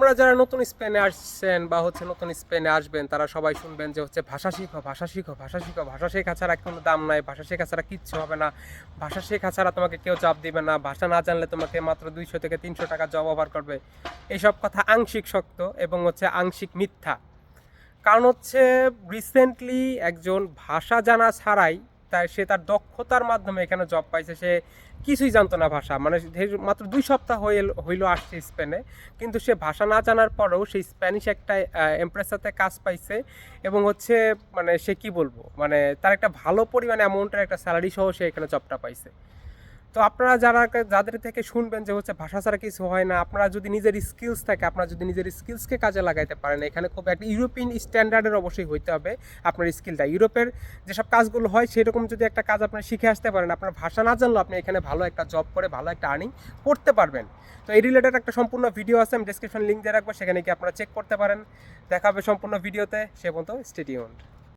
আপনারা যারা নতুন স্পেনে আসছেন বা হচ্ছে নতুন স্পেনে আসবেন, তারা সবাই শুনবেন যে হচ্ছে ভাষা শিখো ভাষা শিখো ভাষা শিখো। ভাষা শেখা ছাড়া কোনো দাম নাই, ভাষা শেখা ছাড়া কিচ্ছু হবে না। ভাষা শেখা ছাড়া তোমাকে কেউ চাপ দিবে না। ভাষা না জানলে তোমাকে মাত্র দুইশো থেকে তিনশো টাকা জব অফার করবে। এইসব কথা আংশিক সত্য এবং হচ্ছে আংশিক মিথ্যা। কারণ হচ্ছে রিসেন্টলি একজন ভাষা জানা ছাড়াই তাই সে তার দক্ষতার মাধ্যমে এখানে জব পাইছে, সে কিছুই জানতো না ভাষা। মানে মাত্র দুই সপ্তাহ হয়ে হইল আসছে স্পেনে কিন্তু সে ভাষা না জানার পরেও সেই স্প্যানিশ একটা এমপ্রেসাতে কাজ পাইছে এবং হচ্ছে মানে সে কি বলব? মানে তার একটা ভালো পরিমাণে অ্যামাউন্টের একটা স্যালারি সহ সে এখানে জবটা পাইছে। তো আপনারা যারা যাদের থেকে শুনবেন যে হচ্ছে ভাষা ছাড়া কিছু হয় না, আপনারা যদি নিজের স্কিলস থাকে, আপনারা যদি নিজের স্কিলসকে কাজে লাগাইতে পারেন, এখানে খুব একটা ইউরোপিয়ান স্ট্যান্ডার্ডের অবশ্যই হইতে হবে আপনার স্কিলটা ইউরোপের যেসব কাজগুলো হয়, সেরকম যদি একটা কাজ আপনি শিখে আসতে পারেন, আপনার ভাষা না জানলেও আপনি এখানে ভালো একটা জব করে, ভালো একটা আর্নিং করতে পারবেন। তো এই রিলেটেড একটা সম্পূর্ণ ভিডিও আছে, আমি ডিসক্রিপশন লিঙ্ক দিয়ে রাখব, সেখানে গিয়ে আপনারা চেক করতে পারেন। দেখা হবে সম্পূর্ণ ভিডিওতে সে পর্যন্ত স্টেডিউন্ড